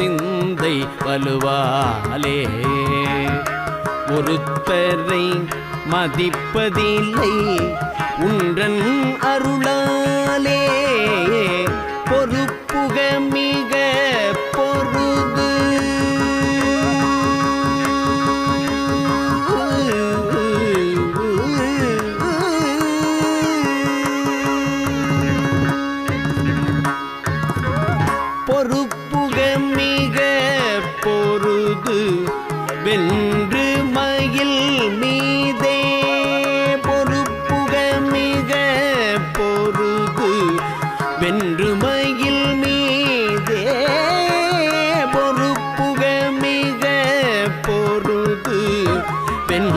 சிந்தை வலுவாலே. ஒருத்தரை மதிப்பதில்லை உன்றன் அருளாலே. பொறுப்புகமே பெண்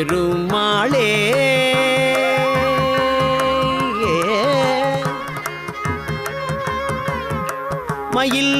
பெருமாளே. மயில்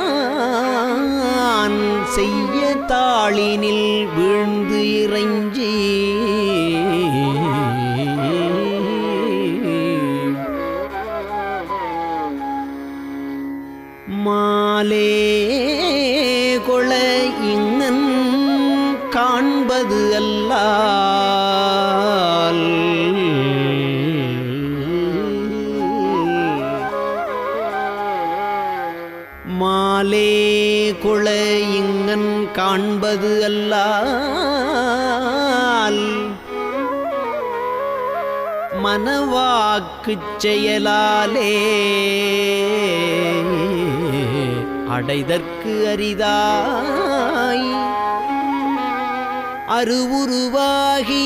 தாளினில் வீழ்ந்து இறைஞ்சி. மாலே காண்பது அல்லால் மனவாக்குச் செயலாலே அடைதற்கு அரிதாய் அருவுருவாகி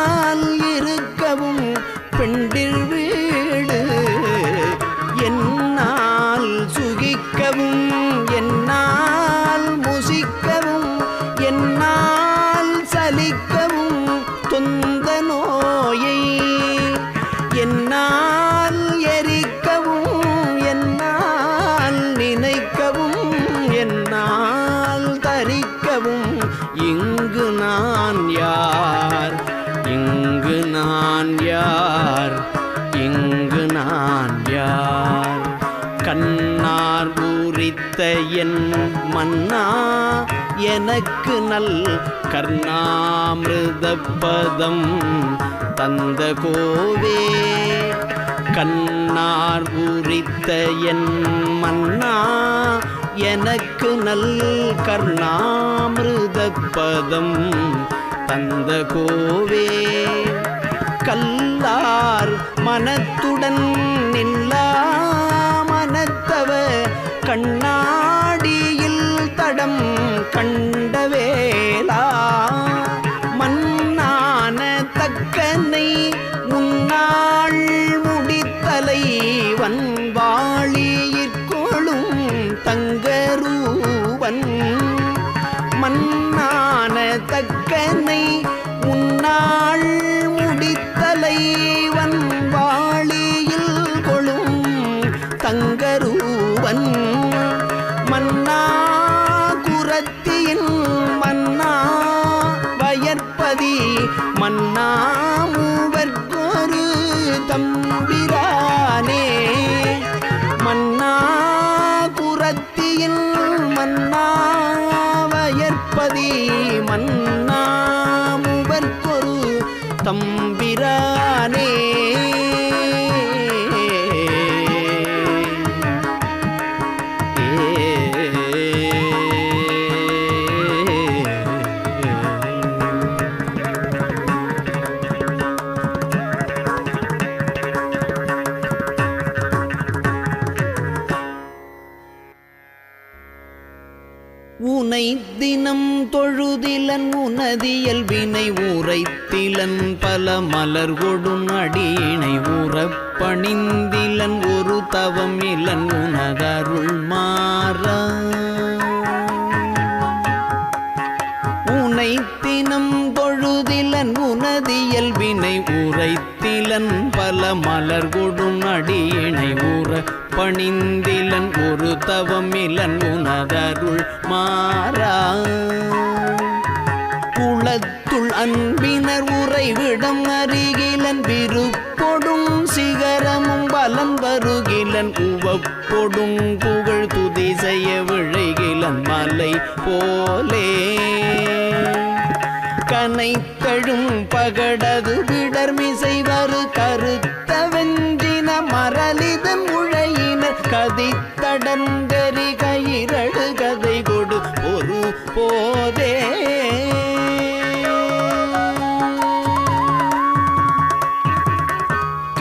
மார்பூரித்த என் மன்னா எனக்கு நல் கர்ணாமிருத பதம் தந்த கோவே. கண்ணார் பூரித்த என் மன்னா எனக்கு நல் கர்ணாமிருத பதம் தந்த கோவே. கல்லார் மனத்துடன் நில்லா quanh தம்பிரானே உரைத்தினம் தொழுதிலன் உனதியல் வினை உரைத்திலன் பல மலர் கொடும் அடியினை ஊற பணிந்திலன் ஒரு தவமிலன் உனதருள் மாறா. குளத்துள் அன்பினர் உறைவிடம் அருகிலன் விருப்பொடும் சிகரமும் பலம் வருகிலன் உவப்பொடும் புகழ் துதி செய்ய விழைகிலன் மலை போலே. கனைத்தழும் பகடது விடர்மிசை வரு கருத்த வெஞ்சின மரலிதன் உழையினர் கதித்தடங்கரி கயிரழு கதை கொடு ஒரு போதே.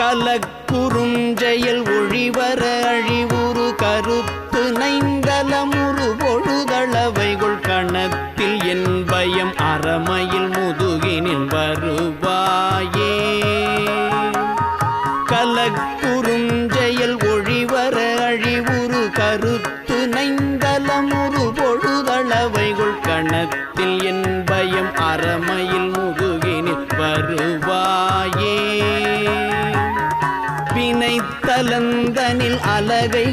கலக்குறுஞ்செயல் ஒழிவர்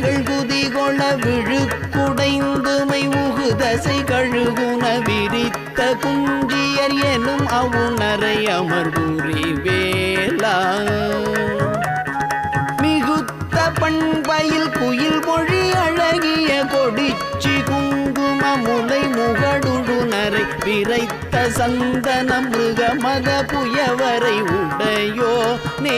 அலகைகள் குதிகொள விழுக்குடைந்துமை உகுதசை கழுகுன விரித்த குஞ்சியர் எனும் அவுணரை அமர்புரி வேலா. மிகுத்த பண்பயில் குயில் மொழி அழகிய கொடிச்சி குங்கும முலை முகடுடுனரை விரைத்த சந்தன மிருக மிருகமத புயவரை உடையோ நே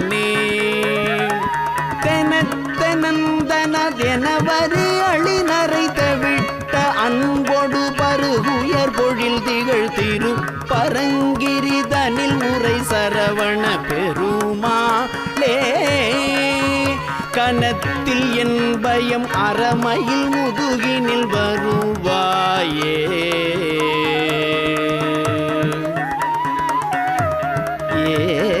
தெனத்தனந்தனதெனவரு அழினரை தவிட்ட அன்போடு பருகுயர் பொழில் திகழ் திரு பரங்கிரிதனில் முறை சரவண பெருமாளே கனத்தில் என் பயம் அறமையில் முதுகினில் வருவாயே ஏ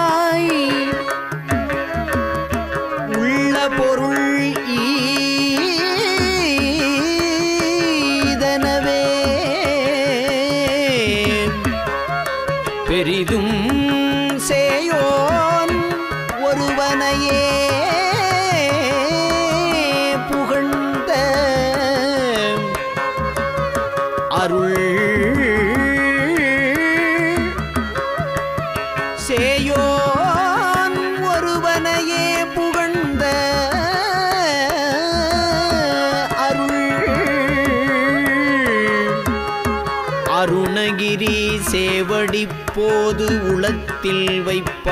அருணகிரி சேவடி போது உளத்தில் வைப்பார்.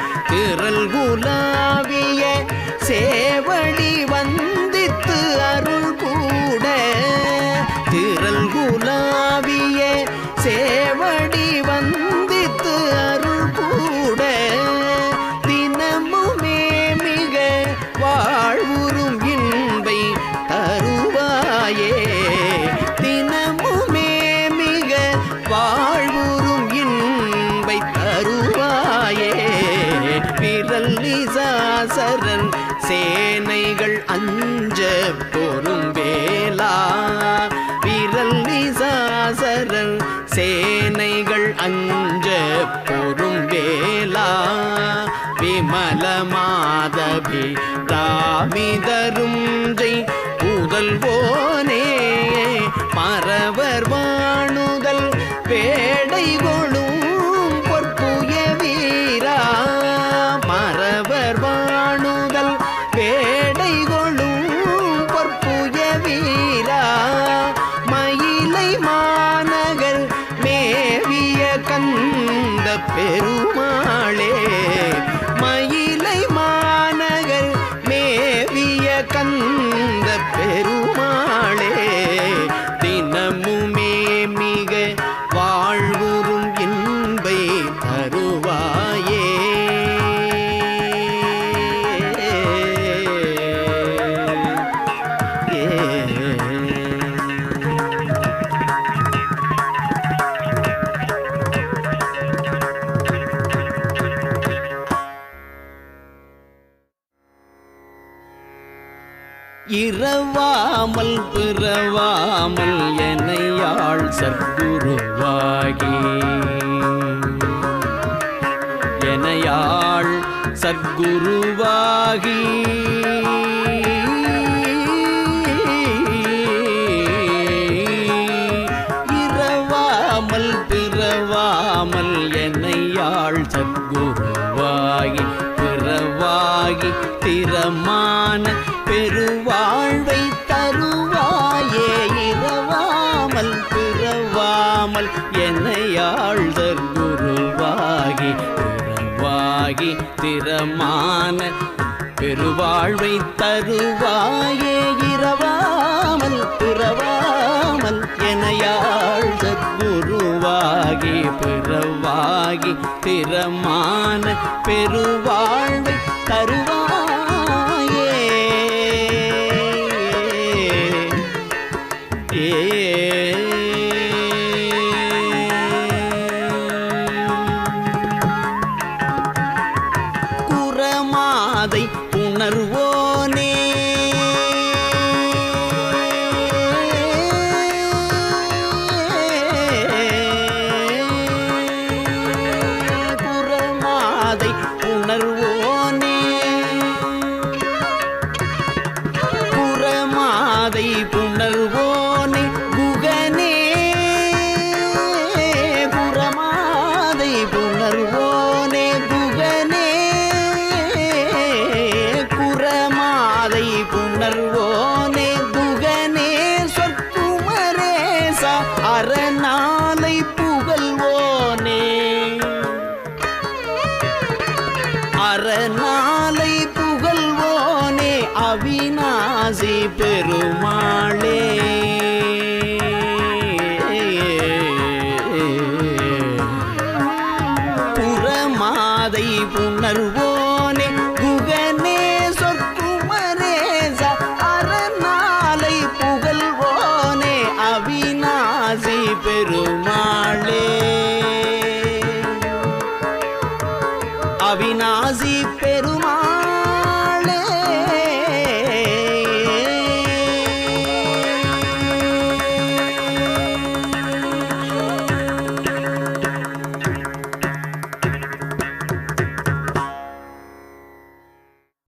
திரள் குலாவிய சேவடி வந்தித்து அருள் கூட. திரல் குலாவிய சேவடி வந்தித்து அருள் கூட. தினமுமே மிக வாழ்வுறும் இன்பை தருவாயே. நிசாசரன் சேனைகள் அஞ்ச போரும் வேலா விரல் நிசாசரன் சேனைகள் அஞ்ச போரும் வேலா விமல மாதவி ராமிதரும் இரவாமல் பிறவாமல் என்னையாள் சத்குருவாகி. என்னையாள் சத்குருவாகி. இரவாமல் பிறவாமல் என்னையாள் சத்குருவாகி. பிறவாகி திறமா மந்திரமான பெருவாழ்வை தருவாயே இரவாமல் பிறவாமல் எனையாள் சத்குருவாகி பிறவாகி திறமான பெருவாழ்வை பெருமாளே.